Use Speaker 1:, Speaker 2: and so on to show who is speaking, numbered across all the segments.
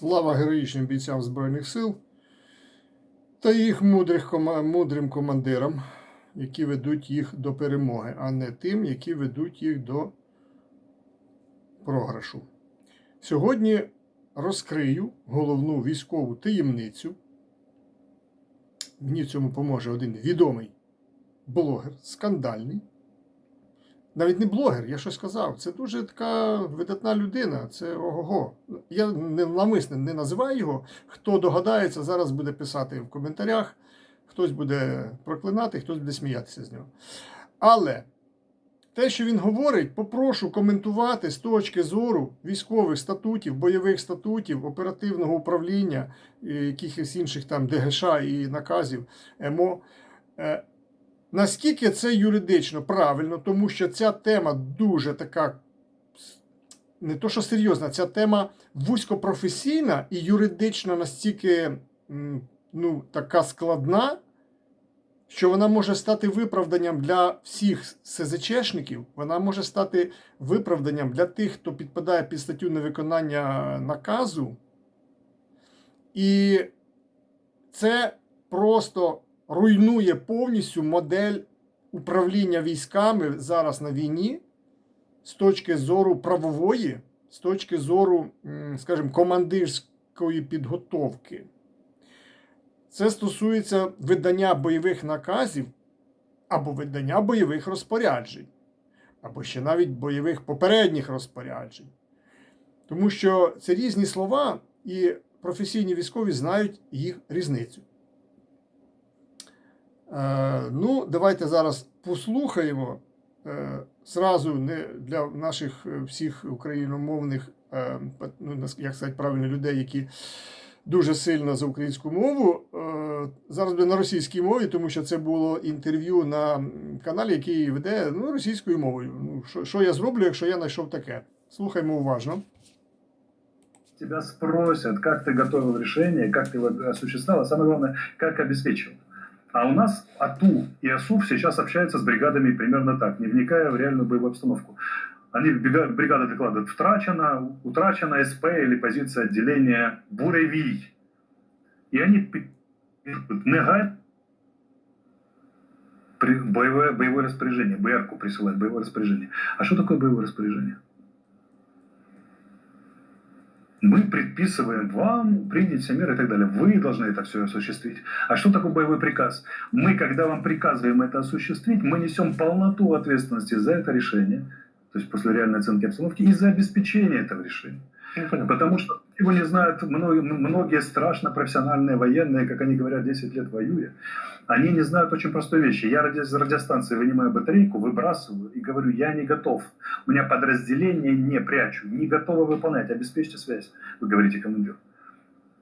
Speaker 1: Слава героїчним бійцям Збройних сил та їх мудрих, мудрим командирам, які ведуть їх до перемоги, а не тим, які ведуть їх до програшу. Сьогодні розкрию головну військову таємницю. Мені в цьому поможе один відомий блогер, скандальний. Навіть не блогер, я щось сказав. Це дуже така видатна людина. Це ого-го. Я не навмисне не називаю його. Хто догадається, зараз буде писати в коментарях. Хтось буде проклинати, хтось буде сміятися з нього. Але те, що він говорить, попрошу коментувати з точки зору військових статутів, бойових статутів, оперативного управління, якихось інших там ДГШ і наказів МО. Наскільки це юридично правильно, тому що ця тема дуже така, не то що серйозна, ця тема вузькопрофесійна і юридично настільки ну, така складна, що вона може стати виправданням для всіх СЗЧшників, вона може стати виправданням для тих, хто підпадає під статтю невиконання наказу. І це просто руйнує повністю модель управління військами зараз на війні з точки зору правової, з точки зору, скажімо, командирської підготовки. Це стосується видання бойових наказів або видання бойових розпоряджень, або ще навіть бойових попередніх розпоряджень. Тому що це різні слова, і професійні військові знають їх різницю. Е, ну, давайте зараз послухаємо е, зразу не для наших е, всіх україномовних, е, ну, як сказати правильно, людей, які дуже сильно за українську мову. Е, зараз буде на російській мові, тому що це було інтерв'ю на каналі, який веде ну, російською мовою. Ну, що, що я зроблю, якщо я знайшов таке? Слухаймо уважно.
Speaker 2: тебя спросят, как ты готовил решение, как ты его осуществлял, а самое главное, как обеспечил. А у нас АТУ и АСУФ сейчас общаются с бригадами примерно так, не вникая в реальную боевую обстановку. Они, брига- бригада докладывает, втрачена, утрачена СП или позиция отделения Буревий. И они при- боевое, боевое распоряжение, БРку присылают, боевое распоряжение. А что такое боевое распоряжение? Мы предписываем вам принять все меры и так далее. Вы должны это все осуществить. А что такое боевой приказ? Мы, когда вам приказываем это осуществить, мы несем полноту ответственности за это решение, то есть после реальной оценки обстановки, и за обеспечение этого решения. Потому что его не знают многие, многие страшно профессиональные военные, как они говорят, 10 лет воюя. Они не знают очень простой вещи. Я ради- с радиостанции вынимаю батарейку, выбрасываю и говорю, я не готов. У меня подразделение не прячу, не готово выполнять. Обеспечьте связь, вы говорите командир.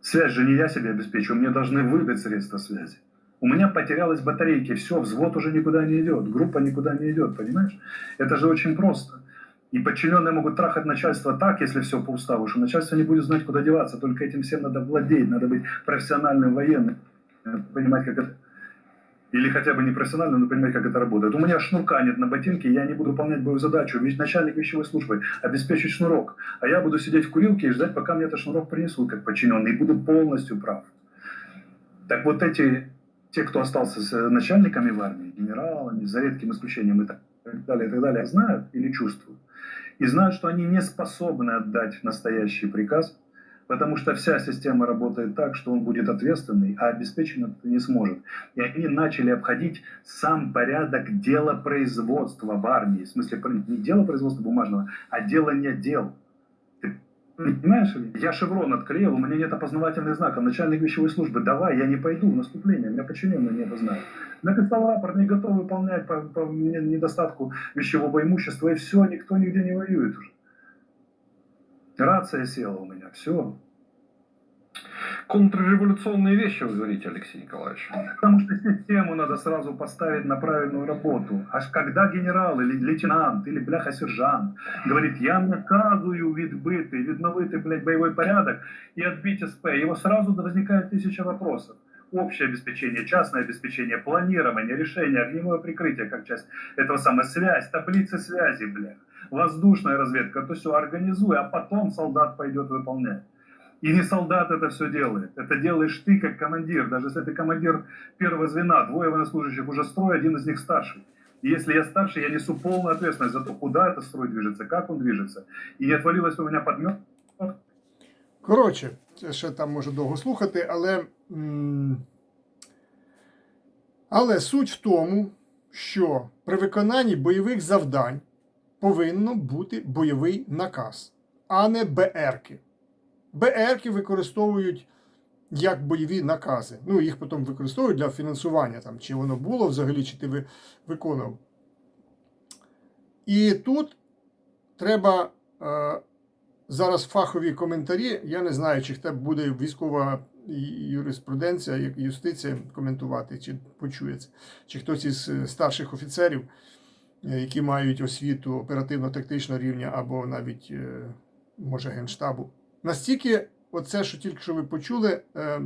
Speaker 2: Связь же не я себе обеспечу, мне должны выдать средства связи. У меня потерялась батарейки, все, взвод уже никуда не идет, группа никуда не идет, понимаешь? Это же очень просто. И подчиненные могут трахать начальство так, если все по уставу, что начальство не будет знать, куда деваться. Только этим всем надо владеть, надо быть профессиональным военным, э, понимать, как это... Или хотя бы не профессионально, но понимать, как это работает. У меня шнурка нет на ботинке, я не буду выполнять боевую задачу. Ведь начальник вещевой службы обеспечить шнурок. А я буду сидеть в курилке и ждать, пока мне этот шнурок принесут, как подчиненный, и буду полностью прав. Так вот эти, те, кто остался с э, начальниками в армии, генералами, за редким исключением и так далее, и так далее, знают или чувствуют. И знают, что они не способны отдать настоящий приказ, потому что вся система работает так, что он будет ответственный, а обеспечен это не сможет. И они начали обходить сам порядок дела производства в армии. В смысле, не дело производства бумажного, а делание дел. Понимаешь? Я шеврон отклеил, у меня нет опознавательных знаков. Начальник вещевой службы, давай, я не пойду в наступление, меня подчиненные не опознают. Написал рапорт, не готов выполнять по, по не- недостатку вещевого имущества, и все, никто нигде не воюет уже. Рация села у меня, все.
Speaker 3: Контрреволюционные вещи, вы говорите, Алексей Николаевич.
Speaker 2: Потому что систему надо сразу поставить на правильную работу. Аж когда генерал или лейтенант или бляха-сержант говорит, я наказую відбити, відновити, блядь, боевой порядок и отбить СП, его сразу возникает тысяча вопросов. Общее обеспечение, частное обеспечение, планирование, решение, огневое прикрытие как часть этого самой связь, таблицы связи, бля, воздушная разведка, то все организуй, а потом солдат пойдет выполнять. И не солдат это все делает. Это делаешь ты как командир. Даже если ты командир первого звена, двое военнослужащих уже строй, один из них старший. И если я старший, я несу полную ответственность за то, куда этот строй движется, как он движется. И не отвалилось у меня подмет.
Speaker 1: Коротше, це ще там може довго слухати, але. м, Але суть в тому, що при виконанні бойових завдань повинно бути бойовий наказ, а не БРки. БРки використовують як бойові накази. Ну, їх потім використовують для фінансування, там, чи воно було взагалі, чи ти ви- виконував. І тут треба е, зараз фахові коментарі. Я не знаю, чи хто буде військова юриспруденція, юстиція коментувати, чи почується, чи хтось із е, старших офіцерів, е, які мають освіту оперативно-тактичного рівня, або навіть, е, може, генштабу. Настільки, оце, що тільки що ви почули, е,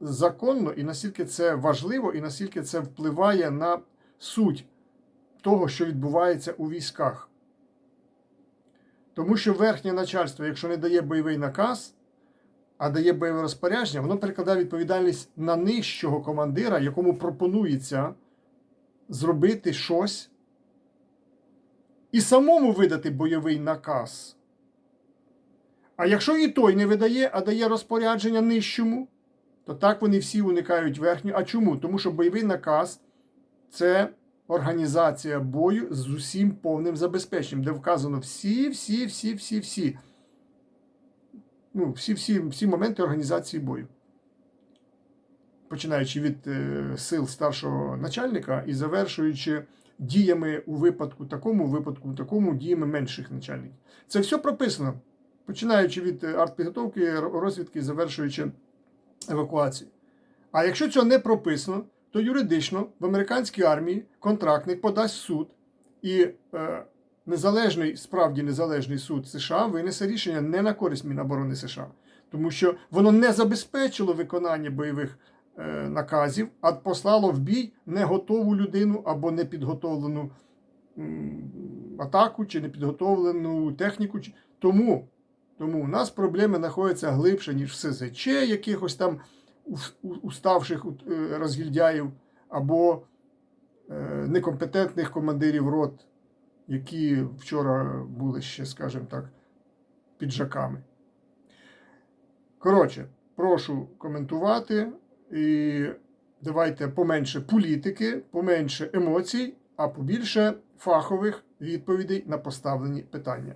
Speaker 1: законно, і наскільки це важливо, і наскільки це впливає на суть того, що відбувається у військах. Тому що верхнє начальство, якщо не дає бойовий наказ, а дає бойове розпорядження, воно перекладає відповідальність на нижчого командира, якому пропонується зробити щось і самому видати бойовий наказ. А якщо і той не видає, а дає розпорядження нижчому, то так вони всі уникають верхнього. А чому? Тому що бойовий наказ це організація бою з усім повним забезпеченням, де вказано всі, всі, всі, всі, всі. Ну, всі, всі, всі моменти організації бою. Починаючи від е, сил старшого начальника і завершуючи діями у випадку такому, у випадку такому, діями менших начальників. Це все прописано, починаючи від е, артпідготовки, розвідки, завершуючи евакуацію. А якщо цього не прописано, то юридично в американській армії контрактник подасть суд, і е, незалежний, справді незалежний суд США винесе рішення не на користь Міноборони США, тому що воно не забезпечило виконання бойових е, наказів, а послало в бій не готову людину або непідготовлену м, атаку чи непідготовлену техніку. Тому, тому у нас проблеми знаходяться глибше, ніж в СЗЧ, якихось там уставших е, розгільдяїв або е, некомпетентних командирів рот, які вчора були ще, скажімо так, піджаками. Коротше, прошу коментувати і давайте поменше політики, поменше емоцій, а побільше фахових відповідей на поставлені питання.